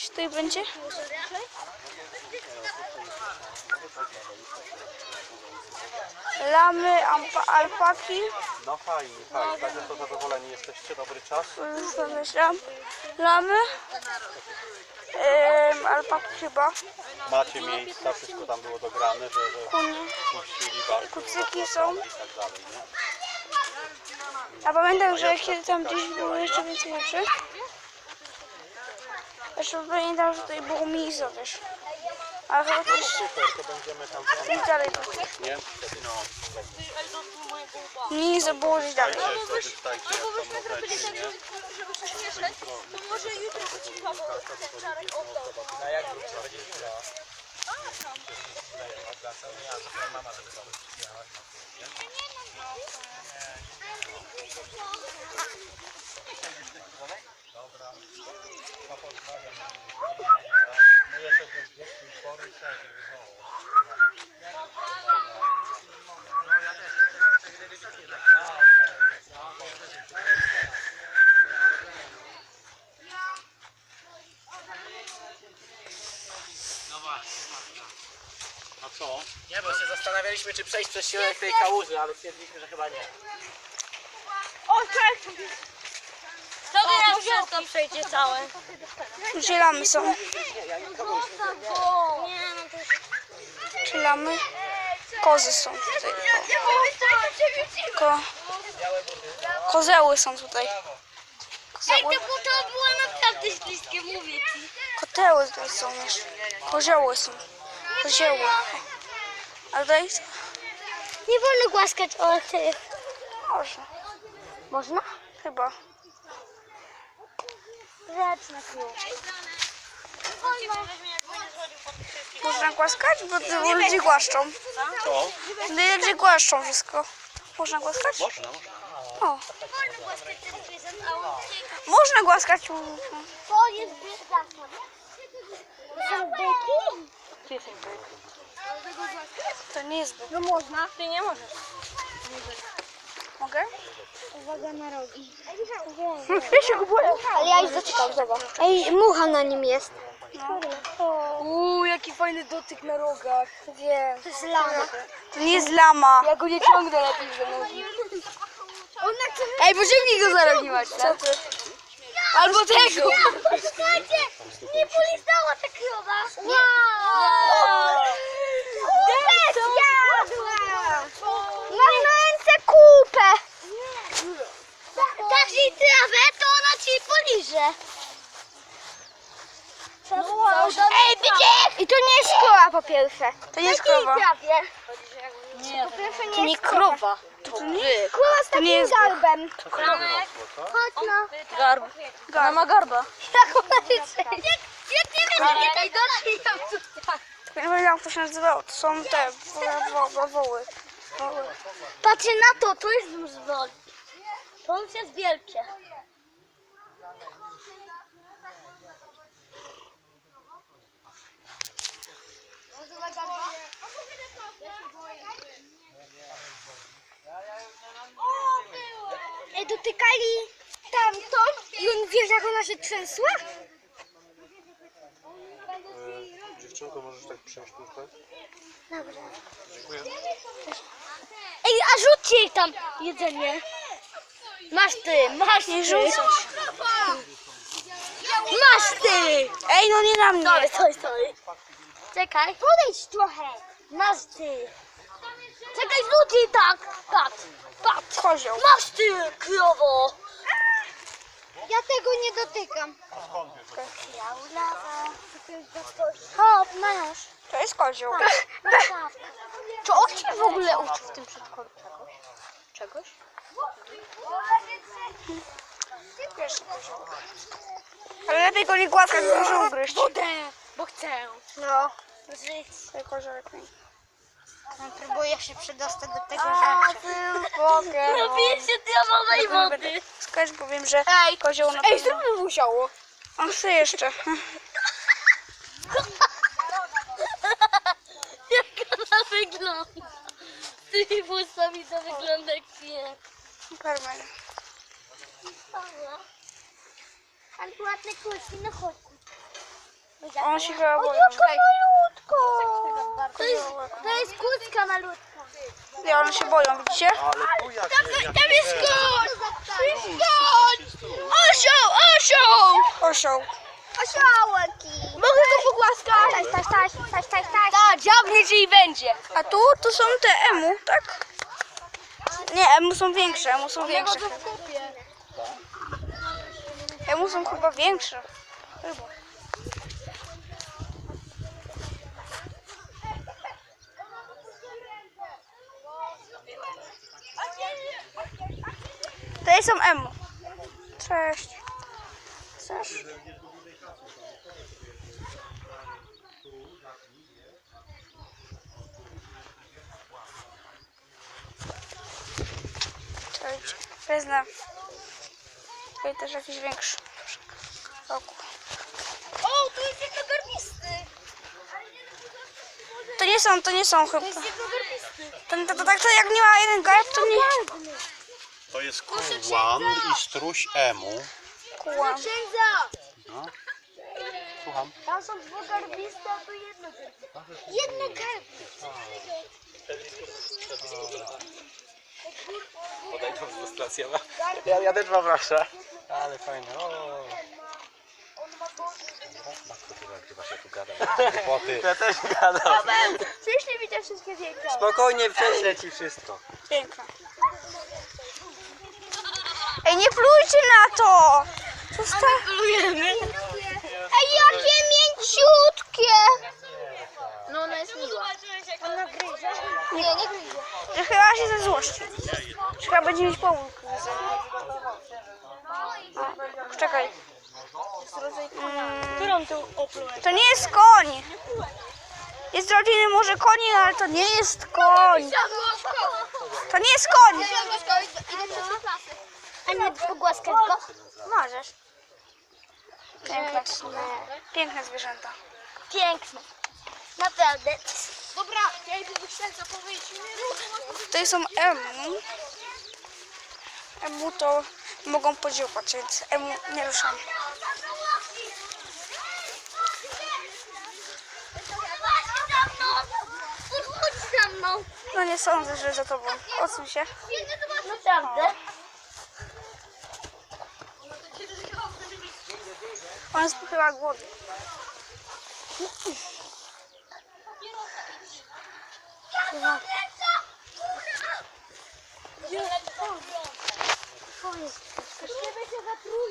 Gdzieś tutaj będzie? Lamy, ampa, alpaki. No fajnie, fajnie. Także to zadowoleni jesteście, dobry czas. Już wymyślam. Lamy. Ym, alpaki chyba. Macie miejsca, wszystko tam było dograne, że, że puścili. Kucyki są. I tak dalej, nie? A pamiętam, że kiedy tam gdzieś było jeszcze więcej rzeczy. Jeszcze pamiętam, że tutaj było mizo też. Ale chyba też Super, to będziemy tam gdzieś dalej nie? No, Mizo było gdzieś dalej. Dajcie sobie, wstajcie jak tam możecie, nie? To może jutro ci Paweł ten czarek oddał. A co? Nie, bo się zastanawialiśmy, czy przejść przez środek tej kałuży, ale stwierdziliśmy, że chyba nie. Tobie nam wszystko przejdzie całe. Gdzie lamy są? Zostaw go! Nie, no to już... Czy lamy? Kozy są tutaj. Ko kozeły są tutaj. Ej, Kozeły. to, to było naprawdę śliskie, mówię ci. Koteły tutaj są jeszcze. Kozioły są. Kozioły. A tutaj Nie wolno głaskać o tych. można. Można? Chyba. Rzecz na. Można głaskać? Bo tu ludzie głaszczą. Co? Ludzie głaszczą wszystko. Można głaskać? Można, można. O, Wolno głaskać ten prezent, a on można głaskać. To jest są byki? To nie jest. No można. Ty nie możesz. Mogę? Uwaga na rogi. Ja się boję. Ale ja już dotykam, zobacz. Ej, mucha na nim jest. Uuu, jaki fajny dotyk na rogach. Wiem. To jest lama. To nie jest lama. Ja go nie ciągnę lepiej. Ona chce Ej, pociągnij go za rogi, ty? Albo tego. Słuchajcie, nie polizała ta krowa. Wow! Jej trawę, to ona ci poliże. Ej, widzisz? I to nie jest krowa po pierwsze. To nie jest krowa. Trawie. Nie, po pierwsze nie, To nie jest krowa. To nie. Krowa z nie takim jest garbem. Chodź no. Garb. Garb. ma garba. Jak ona się Jak, jak nie jak tej doszli tam. Nie pamiętam, jak to się nazywało. To są te wo- wo- woły. Woły. Patrzcie na to, to jest z woli. To już jest wielkie. Ej, dotykali tamto i on wiesz jak ona się trzęsła? E, dziewczynko, możesz tak przejść tutaj? Dobra. Dziękuję. Ej, a rzućcie jej tam jedzenie. Masz ty, masz ty. rzucać. Masz ty. Ej, no nie na mnie. Sorry, sorry, sorry. Czekaj. Podejdź trochę. Masz ty. Czekaj, jej tak. Patrz, patrz. Kozioł. Masz ty, krowo. Ja tego nie dotykam. Hop, masz. To jest kozioł. Czy on cię w ogóle uczy w tym przedszkolu czegoś? Czegoś? Ale lepiej go nie głaskać, bo może ugryźć. Budę, bo chcę. No. Żyć. To koziołek mi. Próbuję się przedostać do tego A, rzeczy. ty Pokémon. Napiję się diamowej wody. Skacz, powiem, że kozioł na pewno... Ej, musiało. On chce jeszcze. Jak ona wygląda? Z tymi włosami to wygląda jak pies. Carmen. Ale ładne kulki, no chodź. On się chyba O, boją. jaka malutko! To jest, to jest kucka malutka. Nie, one się boją, widzicie? Ale tu jak Tam jest kot! Osioł, osioł! Osioł. Osiołki! Mogę go pogłaskać? Taś, taś, taś, taś, taś. Tak, dziabniesz i będzie. A tu, tu są te emu, tak? Nie, emu są większe, emu są większe. Emu są chyba większe. Chyba. Te są emu. Cześć. Chcesz? Cześć. Wezmę. Tutaj też jakiś większy. Oku. O, tu jest jednogarbisty. To nie są, to nie są chyba. To jest jednogarbisty. To, to, to, tak to jak nie ma jeden garb, to nie To jest kułan i struś emu. Księdza! No. Słucham. Tam są dwugarbiste, a tu jednogarbiste. Jednogarbiste. Podejdą z ilustracjami. Ja, ja też poproszę. Ale fajne. O. Chyba się tu gada. Głupoty. Ja też gadam. Przyszli mi te wszystkie zdjęcia. Spokojnie prześlę ci wszystko. Piękne. Ej, nie plujcie na to! Zostaw... Ej, jakie mięciutkie! No ona jest miła. Ona gryzie? Nie, nie gryzie. Że chyba się ze złości. Chyba będzie mieć pomógł. Czekaj. Mm, Którą tu oplułeś? to nie jest koń. Jest rodziny może koni, ale to nie jest koń. To nie jest koń. A nie pogłaskać go? Możesz. Piękne. Piękne zwierzęta. Piękne. Naprawdę. Dobra, ja idę do księdza powiedzieć. Tutaj są emu. Emu to mogą podziałać, więc emu nie ruszam. No nie sądzę, że za tobą. Odsuń się. Naprawdę? On jest chyba głodny.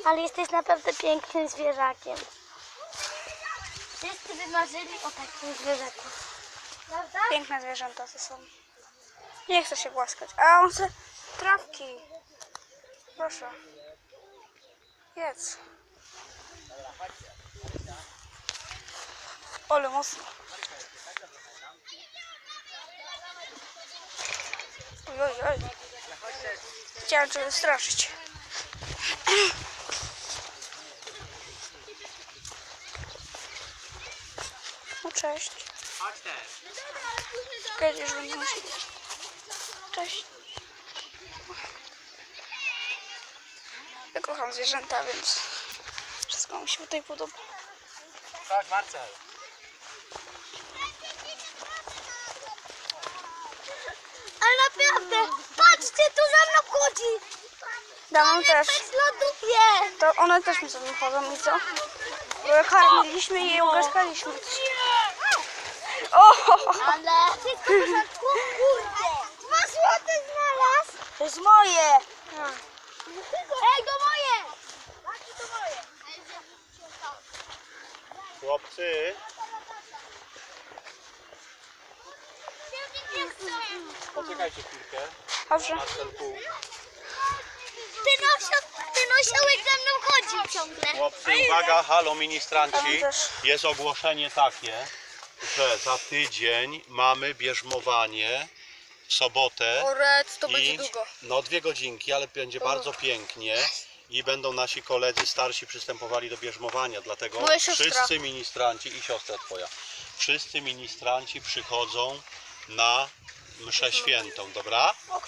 Ale jesteś naprawdę pięknym zwierzakiem. Wszyscy by marzyli o takim zwierzaku. Piękne zwierzęta to są. Nie chcę się głaskać. A on chce trawki. Proszę. Jedz. Ole mocno. Oj, oj, oj. Chciałem cię wystraszyć. No cześć. Chodź też. Będę musiał. Cześć. Ja kocham zwierzęta, więc wszystko mi się tutaj podoba. Chodź Marcel. Ale naprawdę, patrzcie, tu za mną chodzi. Damą też. To one też mi za mną chodzą i co? Bo je karmiliśmy i je ugaskaliśmy. O! Ale? Kurde. Dwa złote znalazł. To jest moje! Ej. To moje. Chłopcy. Poczekajcie chwilkę. Dobrze. Marcelku. Ten, osio, ten osiołek za mną chodzi ciągle. Chłopcy, uwaga, halo ministranci. Jest ogłoszenie takie, że za tydzień mamy bierzmowanie w sobotę. Oret, to I, No dwie godzinki, ale będzie bardzo pięknie. I będą nasi koledzy starsi przystępowali do bierzmowania, dlatego Moja siostra. wszyscy ministranci i siostra twoja, wszyscy ministranci przychodzą na mszę świętą, dobra? O?